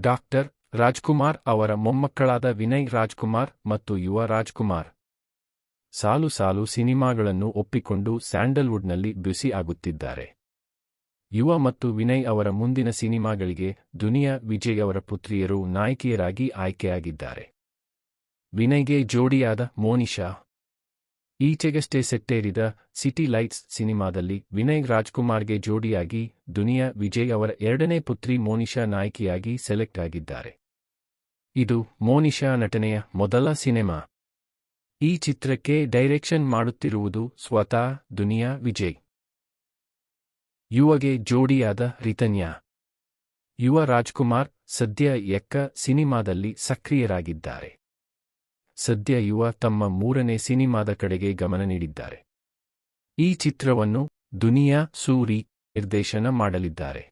Doctor Rajkumar ಅವರ ಮೊಮ್ಮಕ್ಕಳಾದ ವಿನಯ್ ರಾಜ್ಕುಮಾರ್ ಮತ್ತು ಯುವ ರಾಜ್ಕುಮಾರ್. ಸಾಲು ಸಾಲು ಸಿನಿಮಾಗಳನ್ನು ಒಪ್ಪಿಕೊಂಡು ಸ್ಯಾಂಡಲ್ವುಡ್ನಲ್ಲಿ ಬ್ಯುಸಿ ಆಗುತ್ತಿದ್ದಾರೆ. ಯುವ ಮತ್ತು ವಿನಯ್ ಅವರ ಮುಂದಿನ ಸಿನಿಮಾಗಳಿಗೆ ದುನಿಯಾ ವಿಜಯ್ ಅವರ ಪುತ್ರಿಯರು ನಾಯಕಿಯರಾಗಿ ಆಯ್ಕೆಯಾಗಿದ್ದಾರೆ. ವಿನಯ್ಗೆ ಜೋಡಿಯಾದ ಮೋನಿಶಾ ಈಚೆಗಷ್ಟೇ ಸೆಟ್ಟೇರಿದ ಸಿಟಿ ಲೈಟ್ಸ್ ಸಿನಿಮಾದಲ್ಲಿ ವಿನಯ್ ರಾಜ್ಕುಮಾರ್ಗೆ ಜೋಡಿಯಾಗಿ ದುನಿಯಾ ವಿಜಯ್ ಅವರ ಎರಡನೇ ಪುತ್ರಿ ಮೋನಿಶಾ ನಾಯಕಿಯಾಗಿ ಸೆಲೆಕ್ಟ್ ಆಗಿದ್ದಾರೆ. ಇದು ಮೋನಿಶಾ ನಟನೆಯ ಮೊದಲ ಸಿನಿಮಾ. ಈ ಚಿತ್ರಕ್ಕೆ ಡೈರೆಕ್ಷನ್ ಮಾಡುತ್ತಿರುವುದು ಸ್ವತಃ ದುನಿಯಾ ವಿಜಯ್. ಯುವಗೆ ಜೋಡಿಯಾದ ರಿತನ್ಯಾ. ಯುವ ರಾಜ್ಕುಮಾರ್ ಸದ್ಯ ಎಕ್ಕ ಸಿನಿಮಾದಲ್ಲಿ ಸಕ್ರಿಯರಾಗಿದ್ದಾರೆ. ಸದ್ಯ ಯುವ ತಮ್ಮ ಮೂರನೇ ಸಿನಿಮಾದ ಕಡೆಗೆ ಗಮನ ನೀಡಿದ್ದಾರೆ. ಈ ಚಿತ್ರವನ್ನು ದುನಿಯಾ ಸೂರಿ ನಿರ್ದೇಶನ ಮಾಡಲಿದ್ದಾರೆ.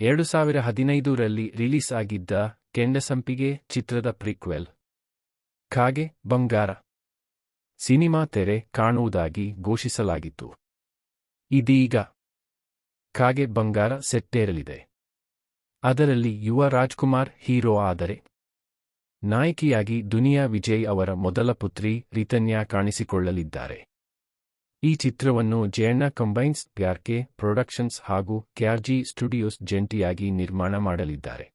ಎರಡು ಸಾವಿರ ಹದಿನೈದರಲ್ಲಿ ರಿಲೀಸ್ ಆಗಿದ್ದ ಕೆಂಡಸಂಪಿಗೆ ಚಿತ್ರದ ಪ್ರಿಕ್ವೆಲ್. ಕಾಗೆ ಬಂಗಾರ. ಸಿನಿಮಾ ತೆರೆ ಕಾಣುವುದಾಗಿ ಘೋಷಿಸಲಾಗಿತ್ತು. ಇದೀಗ ಕಾಗೆ ಬಂಗಾರ ಸೆಟ್ಟೇರಲಿದೆ. ಅದರಲ್ಲಿ ಯುವ ರಾಜ್ಕುಮಾರ್ ಹೀರೋ ಆದರೆ ನಾಯಕಿಯಾಗಿ ದುನಿಯಾ ವಿಜಯ್ ಅವರ ಮೊದಲ ಪುತ್ರಿ ರಿತನ್ಯಾ ಕಾಣಿಸಿಕೊಳ್ಳಲಿದ್ದಾರೆ ಈ ಚಿತ್ರವನ್ನು ಜಯಣ್ಣ ಕಂಬೈನ್ಸ್ ಪ್ಯಾರ್ಕೆ ಪ್ರೊಡಕ್ಷನ್ಸ್ ಹಾಗೂ ಕ್ಯಾರ್ಜಿ ಸ್ಟುಡಿಯೋಸ್ ಜಂಟಿಯಾಗಿ ನಿರ್ಮಾಣ ಮಾಡಲಿದ್ದಾರೆ.